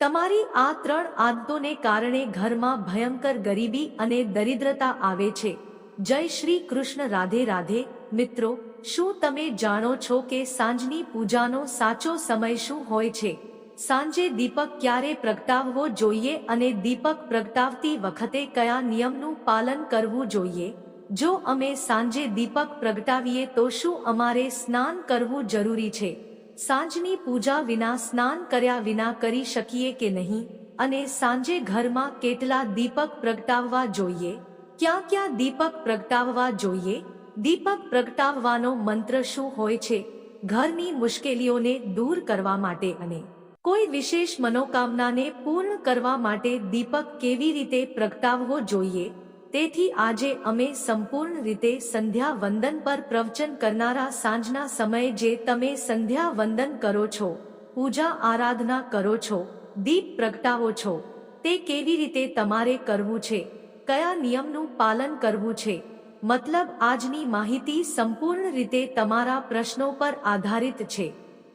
તમારી આ ત્રણ આદતોને કારણે ઘરમાં ભયંકર ગરીબી અને દરિદ્રતા આવે છે. જય શ્રી કૃષ્ણ રાધે રાધે. મિત્રો, શું તમે જાણો છો કે સાંજની પૂજાનો સાચો સમય શું હોય છે? સાંજે દીપક ક્યારે પ્રગટાવવો જોઈએ અને દીપક પ્રગટાવતી વખતે કયા નિયમનું પાલન કરવું જોઈએ? જો અમે સાંજે દીપક પ્રગટાવીએ તો શું અમારે સ્નાન કરવું જરૂરી છે? સાંજની પૂજા વિના સ્નાન કર્યા વિના કરી શકીએ કે નહીં? અને સાંજે ઘરમાં કેટલા દીપક પ્રગટાવવા જોઈએ? ક્યાં ક્યાં દીપક પ્રગટાવવા જોઈએ? દીપક પ્રગટાવવાનો મંત્ર શું હોય છે? ઘરની મુશ્કેલીઓને દૂર કરવા માટે અને કોઈ વિશેષ મનોકામનાને પૂર્ણ કરવા માટે દીપક કેવી રીતે પ્રગટાવવો જોઈએ? તેથી આજે અમે સંપૂર્ણ રીતે સંધ્યા વંદન પર પ્રવચન કરનારા સાંજના સમયે જે તમે સંધ્યા વંદન કરો છો, પૂજા આરાધના કરો છો, દીપ પ્રગટાવો છો, તે કેવી રીતે તમારે કરવું છે, કયા નિયમનું પાલન કરવું છે, મતલબ આજની માહિતી સંપૂર્ણ રીતે તમારા પ્રશ્નો પર આધારિત છે.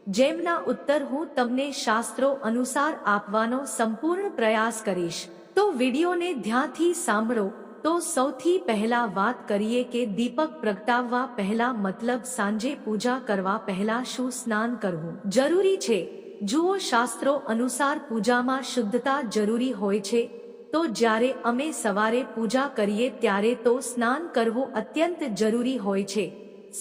જેમના ઉત્તર હું તમને શાસ્ત્રો અનુસાર આપવાનો સંપૂર્ણ પ્રયાસ કરીશ. તો વિડીયોને ધ્યાનથી સાંભળો તો સૌથી પહેલા વાત કરીએ કે દીપક પ્રગટાવવા પહેલા મતલબ સાંજે પૂજા કરવા પહેલા શું સ્નાન કરવું? જરૂરી છે. જુઓ શાસ્ત્રો અનુસાર પૂજામાં શુદ્ધતા જરૂરી હોય છે. તો જ્યારે અમે સવારે પૂજા કરીએ ત્યારે તો સ્નાન કરવું અત્યંત જરૂરી હોય છે.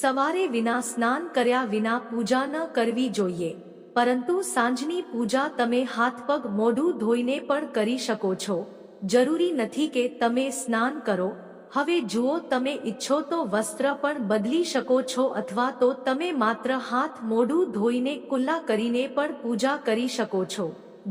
સવારે વિના સ્નાન કર્યા વિના પૂજા ન કરવી જોઈએ. પરંતુ સાંજની પૂજા તમે હાથ પગ મોઢું ધોઈને પણ કરી શકો છો. જરૂરી નથી કે તમે સ્નાન કરો. હવે જુઓ તમે ઈચ્છો તો વસ્ત્ર પણ બદલી શકો છો અથવા તો તમે માત્ર હાથ મોઢું ધોઈને કુલ્લા કરીને પણ પૂજા કરી શકો છો.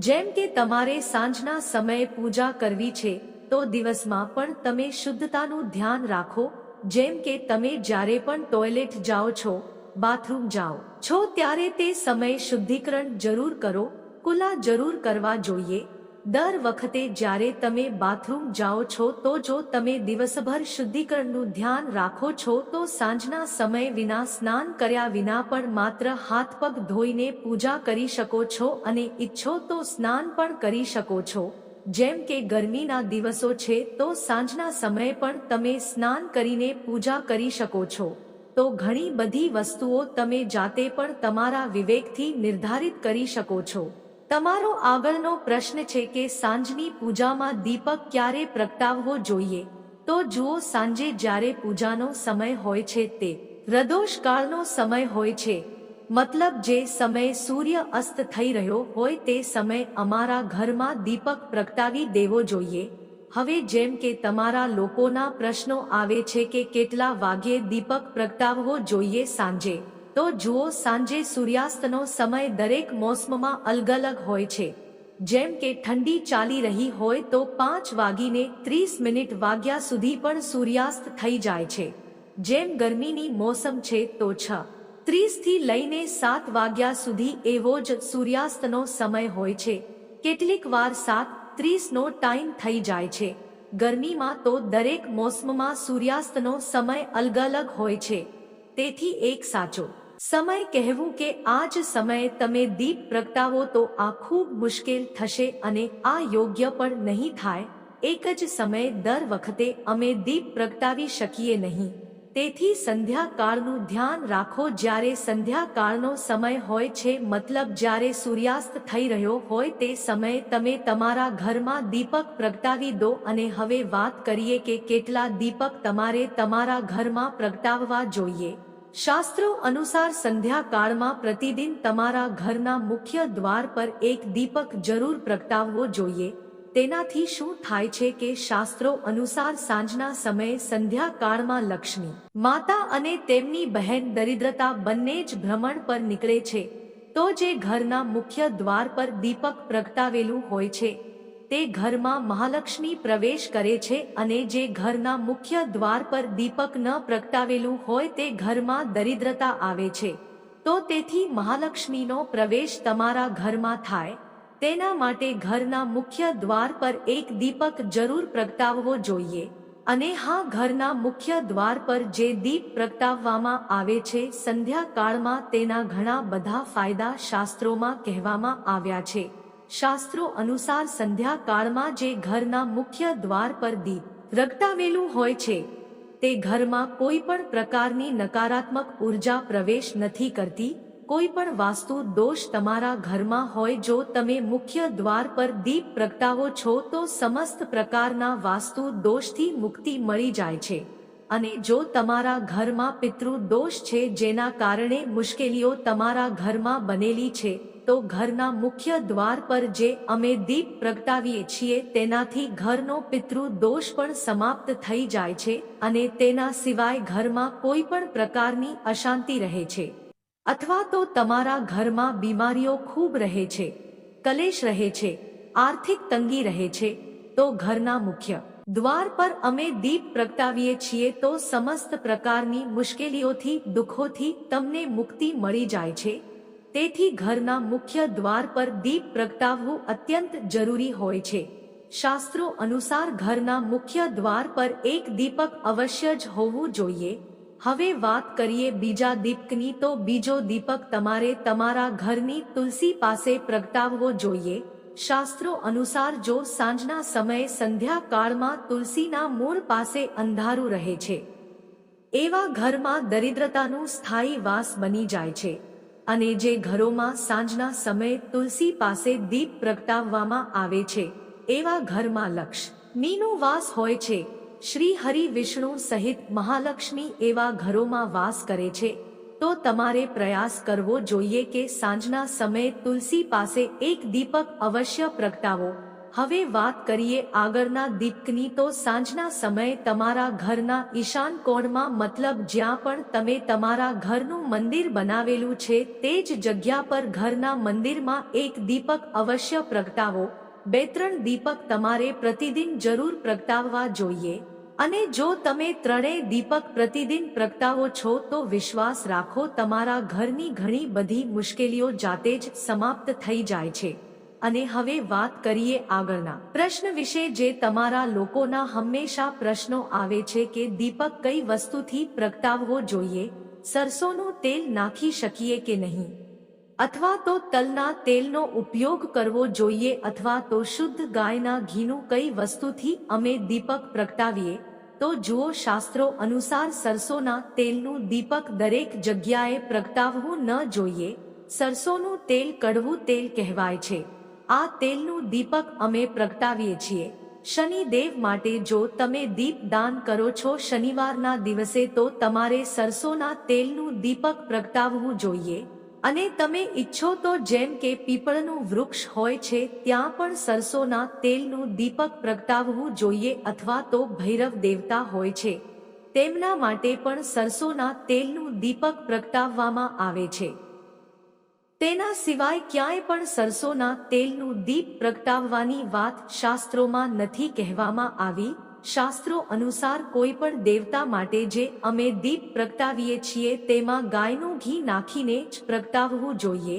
જેમ કે તમારે સાંજના સમયે પૂજા કરવી છે, તો દિવસમાં પણ તમે શુદ્ધતાનું ધ્યાન રાખો. જેમ કે તમે જ્યારે પણ ટોયલેટ જાઓ છો, બાથરૂમ જાઓ છો ત્યારે તે સમયે શુદ્ધિકરણ જરૂર કરો કુલા જરૂર કરવા જોઈએ. દર વખતે જ્યારે તમે બાથરૂમ જાઓ છો, તો જો તમે દિવસભર શુદ્ધિકરણનું ધ્યાન રાખો છો, તો સાંજના સમય વિના, સ્નાન કર્યા વિના પણ માત્ર હાથ પગ ધોઈને પૂજા કરી શકો છો અને ઈચ્છો તો સ્નાન પણ કરી શકો છો. જેમ કે ગરમીના દિવસો છે, તો સાંજના સમયે પણ તમે સ્નાન કરીને પૂજા કરી શકો છો. તો ઘણી બધી વસ્તુઓ તમે જાતે પણ તમારા વિવેકથી નિર્ધારિત કરી શકો છો. તમારો આગળનો પ્રશ્ન છે કે સાંજની પૂજામાં દીપક ક્યારે પ્રગટાવવો જોઈએ? તો જુઓ સાંજે જ્યારે પૂજાનો સમય હોય છે તે હૃદોષકાળનો સમય હોય છે. મતલબ જે સમયે સૂર્ય અસ્ત થઈ રહ્યો હોય તે સમય અમારા ઘરમાં દીપક પ્રગટાવી દેવો જોઈએ. હવે જેમ કે તમારા લોકોના પ્રશ્નો આવે છે કે કેટલા વાગ્યે દીપક પ્રગટાવવો જોઈએ સાંજે? તો જુઓ, સાંજે સૂર્યાસ્તનો સમય દરેક મોસમમાં અલગ અલગ હોય છે. જેમ કે ઠંડી ચાલી રહી હોય તો પાંચ વાગીને ત્રીસ મિનિટ વાગ્યા સુધી પણ સૂર્યાસ્ત થઈ જાય છે. જેમ ગરમીની મોસમ છે તો છ. ત્રીસથી લઈને સાત વાગ્યા સુધી એવો જ સૂર્યાસ્તનો સમય હોય છે. કેટલીક વાર સાત, ત્રીસનો ટાઈમ થઈ જાય છે. ગરમીમાં તો દરેક મોસમમાં સૂર્યાસ્તનો સમય અલગ અલગ હોય છે. તેથી એક સાચો સમય કહેવું કે આ જ સમયે તમે દીપ પ્રગટાવો તો આ ખૂબ મુશ્કેલ થશે અને આ યોગ્ય પણ નહીં થાય. એક જ સમયે દર વખતે અમે દીપ પ્રગટાવી શકીએ નહીં. તેથી સંધ્યાકાળનું ધ્યાન રાખો જ્યારે સંધ્યાકાળનો સમય હોય છે, મતલબ જ્યારે સૂર્યાસ્ત થઈ રહ્યો હોય તે સમયે તમે તમારા ઘરમાં દીપક પ્રગટાવી દો અને હવે વાત કરીએ કે કેટલા દીપક તમારે તમારા ઘરમાં પ્રગટાવવા જોઈએ. શાસ્ત્રો અનુસાર સંધ્યાકાળમાં પ્રતિદિન તમારા ઘરના મુખ્ય દ્વાર પર એક દીપક જરૂર પ્રગટાવવો જોઈએ. તેનાથી શું થાય છે કે શાસ્ત્રો અનુસાર સાંજના સમયે સંધ્યાકાળમાં લક્ષ્મી, માતા અને તેમની બહેન દરિદ્રતા બંને જ ભ્રમણ પર નીકળે છે. તો જે ઘરના મુખ્ય દ્વાર પર દીપક પ્રગટાવેલું હોય છે તે ઘરમાં મહાલક્ષ્મી પ્રવેશ કરે છે અને જે ઘરના મુખ્ય દ્વાર પર દીપક ન પ્રગટાવેલું હોય તે ઘરમાં દરિદ્રતા આવે છે. તો તેથી મહાલક્ષ્મીનો પ્રવેશ તમારા ઘરમાં થાય. તેના માટે ઘરના મુખ્ય દ્વાર પર એક દીપક જરૂર પ્રગટાવવો જોઈએ. અને હા, ઘરના મુખ્ય દ્વાર પર જે દીપ પ્રગટાવવામાં આવે છે, સંધ્યાકાળમાં તેના ઘણા બધા ફાયદા શાસ્ત્રોમાં કહેવામાં આવ્યા છે. શાસ્ત્રો અનુસાર સંધ્યા કાળમાં જે ઘરના મુખ્ય દ્વાર પર દીપ પ્રગટાવેલું હોય છે, તે ઘરમાં કોઈ પણ પ્રકારની નકારાત્મક ઊર્જા પ્રવેશ નથી કરતી, કોઈ પણ વાસ્તુ દોષ તમારા ઘરમાં હોય જો તમે મુખ્ય દ્વાર પર દીપ પ્રગટાવો છો તો સમસ્ત પ્રકારના વાસ્તુ દોષથી મુક્તિ મળી જાય છે. અને જો તમારા ઘરમાં પિતૃ દોષ છે જેના કારણે મુશ્કેલીઓ તમારા ઘરમાં બનેલી છે, તો ઘરના મુખ્ય દ્વાર પર જે અમે દીપ પ્રગટાવીએ છીએ તેનાથી ઘરનો પિતૃ દોષ પણ સમાપ્ત થઈ જાય છે અને તેના સિવાય ઘરમાં કોઈ પણ પ્રકારની અશાંતિ રહે છે. અથવા તો તમારા ઘરમાં બીમારીઓ ખૂબ રહે છે, કલેશ રહે છે, આર્થિક તંગી રહે છે, તો ઘરના મુખ્ય દ્વાર પર અમે દીપ પ્રગટાવીએ છીએ તો સમસ્ત પ્રકારની મુશ્કેલીઓથી, દુઃખોથી તમને મુક્તિ મળી જાય છે. તેથી ઘરના મુખ્ય દ્વાર પર દીપ પ્રગટાવવું અત્યંત જરૂરી હોય છે. શાસ્ત્રો અનુસાર ઘરના મુખ્ય દ્વાર પર એક દીપક અવશ્ય જ હોવું જોઈએ. હવે વાત કરીએ બીજા દીપકની તો બીજો દીપક તમારે તમારા ઘરની તુલસી પાસે પ્રગટાવવો જોઈએ. શાસ્ત્રો અનુસાર જો સાંજના સમયે સંધ્યા કાળમાં તુલસીના મૂળ પાસે અંધારું રહે છે, એવા ઘરમાં દરિદ્રતાનું સ્થાયી વાસ બની જાય છે અને જે ઘરોમાં સાંજના સમયે તુલસી પાસે દીપ પ્રગટાવવામાં આવે છે, એવા ઘરમાં લક્ષ્મીનો વાસ હોય છે. શ્રી હરિ વિષ્ણુ સહિત મહાલક્ષ્મી એવા ઘરોમાં વાસ કરે છે તો તમારે પ્રયાસ કરવો જોઈએ કે સાંજના સમયે તુલસી પાસે એક દીપક અવશ્ય પ્રગટાવો. હવે વાત કરીએ આગળના દીપકની તો સાંજના સમયે તમારા ઘરના ઈશાન કોણમાં મતલબ જ્યાં પણ તમે તમારા ઘરનું મંદિર બનાવેલું છે તે જ જગ્યા પર ઘરના મંદિરમાં એક દીપક અવશ્ય પ્રગટાવો. બે ત્રણ દીપક તમારે પ્રતિદિન જરૂર પ્રગટાવવા જોઈએ. અને જો તમે ત્રણેય દીપક પ્રતિદિન પ્રગટાવો છો, તો વિશ્વાસ રાખો, તમારા ઘરની ઘણી બધી મુશ્કેલીઓ જાતે જ સમાપ્ત થઈ જાય છે. અને હવે વાત કરીએ આગળના પ્રશ્ન વિશે, જે તમારા લોકોના હંમેશા પ્રશ્નો આવે છે કે દીપક કઈ વસ્તુથી પ્રગટાવવો જોઈએ? સરસોનું તેલ નાખી શકીએ કે નહીં? અથવા તો તલના તેલનો ઉપયોગ કરવો જોઈએ, અથવા તો શુદ્ધ ગાયના ઘીનું કઈ વસ્તુથી અમે દીપક પ્રગટાવીએ? તો જુઓ શાસ્ત્રો અનુસાર સરસોના તેલનું દીપક દરેક જગ્યાએ પ્રગટાવવું ન જોઈએ. સરસોનું તેલ કડવું તેલ કહેવાય છે. આ તેલનું દીપક અમે પ્રગટાવીએ છીએ. શનિદેવ માટે જો તમે દીપ દાન કરો છો શનિવારના દિવસે તો તમારે સરસોના તેલનું દીપક પ્રગટાવવું જોઈએ. અને તમે ઈચ્છો તો જેમ કે પીપળનું વૃક્ષ હોય છે, ત્યાં પણ સરસોના તેલનું દીપક પ્રગટાવવું જોઈએ અથવા તો ભૈરવ દેવતા હોય છે. તેમના માટે પણ સરસોના તેલનું દીપક પ્રગટાવવામાં આવે છે. તેના સિવાય ક્યાંય પણ સરસોના તેલનું દીપ પ્રગટાવવાની વાત શાસ્ત્રોમાં નથી કહેવામાં આવી. શાસ્ત્રો અનુસાર કોઈ પણ દેવતા માટે જે અમે દીપ પ્રગટાવીએ છીએ તેમાં ગાયનું ઘી નાખીને જ પ્રગટાવવું જોઈએ.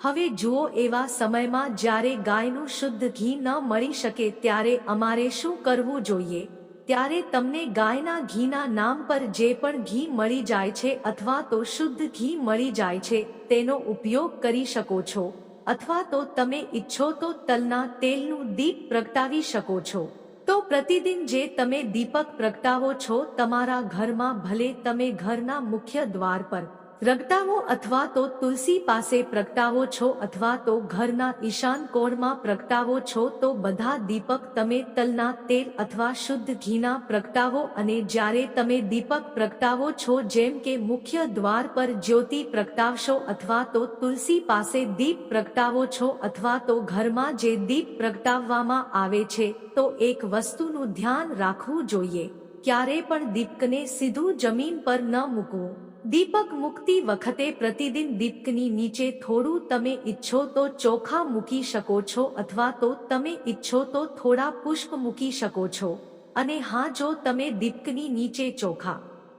હવે જુઓ એવા સમયમાં જ્યારે ગાયનું શુદ્ધ ઘી ન મળી શકે ત્યારે અમારે શું કરવું જોઈએ? ત્યારે તમને ગાયના ઘીના નામ પર જે પણ ઘી મળી જાય છે અથવા તો શુદ્ધ ઘી મળી જાય છે તેનો ઉપયોગ કરી શકો છો. અથવા તો તમે ઈચ્છો તો તલના તેલનું દીપ પ્રગટાવી શકો છો. તો પ્રતિદિન જે તમે દીપક પ્રગટાવો છો, તમારા ઘરમાં ભલે તમે ઘરના મુખ્ય દ્વાર પર પ્રગટાવો અથવા તો તુલસી પાસે પ્રગટાવો છો અથવા તો ઘરના ઈશાન કોણમાં પ્રગટાવો છો તો બધા દીપક તમે તલના તેલ અથવા શુદ્ધ ઘીના પ્રગટાવો અને જ્યારે તમે દીપક પ્રગટાવો છો જેમ કે મુખ્ય દ્વાર પર જ્યોતિ પ્રગટાવશો અથવા તો તુલસી પાસે દીપ પ્રગટાવો છો અથવા તો ઘરમાં જે દીપ પ્રગટાવવામાં આવે છે તો એક વસ્તુનું ધ્યાન રાખવું જોઈએ. ક્યારે પણ દીપકને સીધું જમીન પર ન મૂકવું. દીપક મુક્તિ વખતે પ્રતિદિન દીપકની નીચે થોડું તમે ઈચ્છો તો ચોખા મૂકી શકો છો અથવા તો તમે ઈચ્છો તો થોડા પુષ્પ મૂકી શકો છો. અને હા, જો તમે દીપકની નીચે ચોખા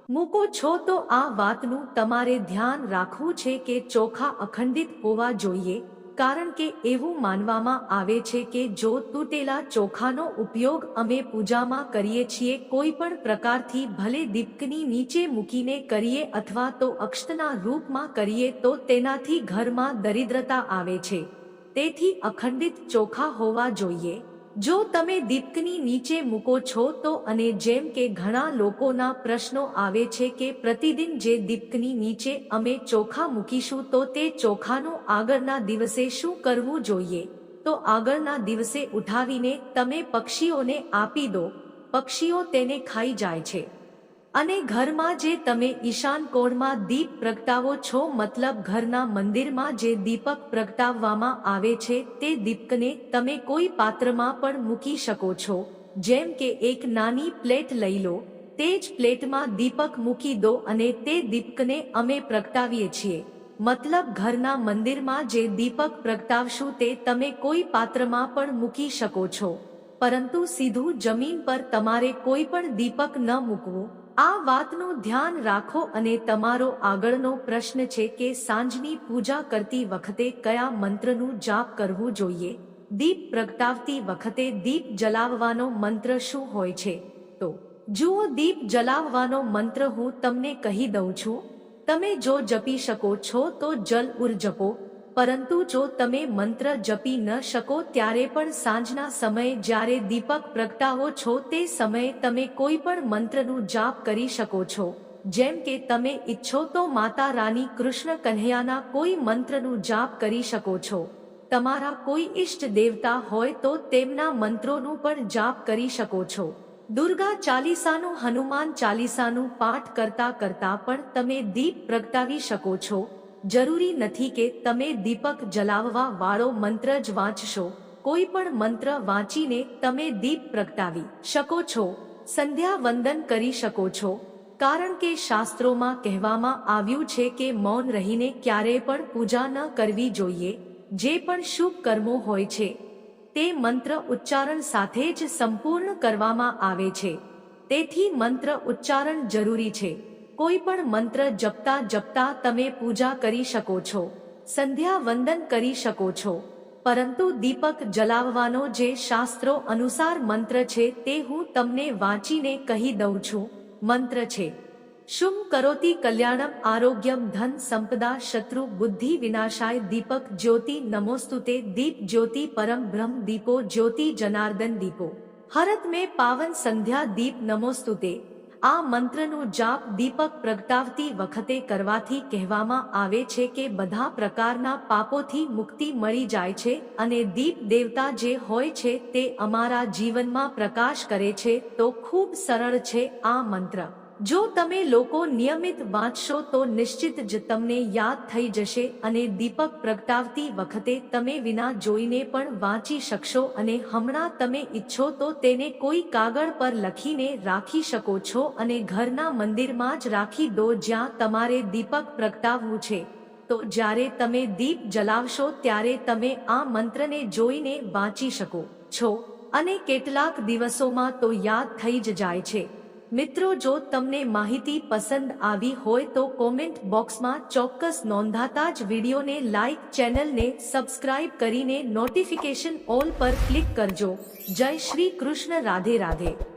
મૂકો છો તો આ વાતનું તમારે ધ્યાન રાખવું છે કે ચોખા અખંડિત હોવા જોઈએ. કારણ કે એવું માનવામાં આવે છે કે જો તૂટેલા ચોખાનો ઉપયોગ અમે પૂજામાં કરીએ છીએ, કોઈ પણ પ્રકારથી ભલે દીપકની નીચે મૂકીને કરીએ અથવા તો અક્ષતના રૂપમાં કરીએ તો તેનાથી ઘરમાં દરિદ્રતા આવે છે. તેથી અખંડિત ચોખા હોવા જોઈએ. જો તમે દીપકની નીચે મૂકો છો તો અને જેમ કે ઘણા લોકોના પ્રશ્નો આવે છે કે પ્રતિદિન જે દીપકની નીચે અમે ચોખા મૂકીશું તો તે ચોખાનું આગળના દિવસે શું કરવું જોઈએ? તો આગળના દિવસે ઉઠાવીને તમે પક્ષીઓને આપી દો. પક્ષીઓ તેને ખાઈ જાય છે. અને ઘરમાં જે તમે ઈશાન કોણમાં દીપ પ્રગટાવો છો, મતલબ ઘરના મંદિરમાં જે દીપક પ્રગટાવવામાં આવે છે, તે દીપકને તમે કોઈ પાત્રમાં પણ મૂકી શકો છો. જેમ કે એક નાની પ્લેટ લઈ લો, તે જ પ્લેટમાં દીપક મૂકી દો અને તે દીપકને અમે પ્રગટાવીએ છીએ. મતલબ ઘરના મંદિરમાં જે દીપક પ્રગટાવશું તે તમે કોઈ પાત્રમાં પણ મૂકી શકો છો. પરંતુ સીધું જમીન પર તમારે કોઈ પણ દીપક ન મૂકવું. આ વાતનું ધ્યાન રાખો અને તમારો આગળનો પ્રશ્ન છે કે સાંજની પૂજા કરતી વખતે કયા મંત્રનું જાપ કરવું જોઈએ? દીપ પ્રગટાવતી વખતે દીપ જલાવવાનો મંત્ર શું હોય છે? તો, જુઓ દીપ જલાવવાનો મંત્ર હું તમને કહી દઉં છું. તમે જો જપી શકો છો તો જલ ઉર જપો પરંતુ જો તમે મંત્ર જપી ન શકો ત્યારે પણ સાંજના સમયે જ્યારે દીપક પ્રગટાવો છો તે સમયે તમે કોઈ પણ મંત્રનું જાપ કરી શકો છો. જેમ કે તમે ઈચ્છો તો માતા રાની કૃષ્ણ કન્હૈયાના કોઈ મંત્રનું જાપ કરી શકો છો. તમારા કોઈ ઈષ્ટ દેવતા હોય તો તેમના મંત્રોનું પણ જાપ કરી શકો છો. દુર્ગા ચાલીસાનું હનુમાન ચાલીસાનું પાઠ કરતા કરતા પણ તમે દીપ પ્રગટાવી શકો છો. જરૂરી નથી કે તમે દીપક જલાવવા વાળો મંત્ર જ વાંચશો. કોઈ પણ મંત્ર વાંચીને તમે દીપ પ્રગટાવી શકો છો, સંધ્યા વંદન કરી શકો છો. કારણ કે શાસ્ત્રોમાં કહેવામાં આવ્યું છે કે મૌન રહીને ક્યારેય પણ પૂજા ન કરવી જોઈએ. જે પણ શુભ કર્મો હોય છે, તે મંત્ર ઉચ્ચારણ સાથે જ સંપૂર્ણ કરવામાં આવે છે. તેથી મંત્ર ઉચ્ચારણ જરૂરી છે. કોઈ પણ મંત્ર જપતા જપતા તમે પૂજા કરી શકો છો, સંધ્યા વંદન કરી શકો છો. પરંતુ દીપક જલાવવાનો જે શાસ્ત્રો અનુસાર મંત્ર છે તે હું તમને વાંચીને કહી દઉં છું. મંત્ર છે, શુમ કરોતી કલ્યાણમ આરોગ્યમ ધન સંપદા શત્રુ બુદ્ધિ વિનાશાય દીપક જ્યોતિ નમોસ્તુતે દીપ જ્યોતિ પરમ બ્રહ્મ દીપો જ્યોતિ જનાર્દન દીપો. હરત મેં પાવન સંધ્યા દીપ નમોસ્તુતે. આ મંત્રનું જાપ દીપક પ્રગટાવતી વખતે કરવાથી કહેવામાં આવે છે કે બધા પ્રકારના પાપોથી મુક્તિ મળી જાય છે અને દીપ દેવતા જે હોય છે તે અમારા જીવનમાં પ્રકાશ કરે છે તો ખૂબ સરળ છે આ મંત્ર. જો તમે લોકો નિયમિત વાંચશો તો નિશ્ચિત જ તમને યાદ થઈ જશે અને દીપક પ્રગટાવતી વખતે તમે વિના જોઈને પણ વાંચી શકશો અને હમણાં તમે ઈચ્છો તો તેને કોઈ કાગળ પર લખીને રાખી શકો છો અને ઘરના મંદિરમાં જ રાખી દો જ્યાં તમારે દીપક પ્રગટાવવું છે. તો જ્યારે તમે દીપ જલાવશો ત્યારે તમે આ મંત્રને જોઈને વાંચી શકો છો. અને કેટલાક દિવસોમાં તો યાદ થઈ જ જાય છે. મિત્રો, જો તમને માહિતી પસંદ આવી હોય તો કોમેન્ટ બોક્સમાં ચોક્કસ નોંધાતા જ વિડીયોને લાઇક ચેનલને સબસ્ક્રાઇબ કરીને નોટિફિકેશન ઓલ પર ક્લિક કરજો. જય શ્રી કૃષ્ણ, રાધે રાધે.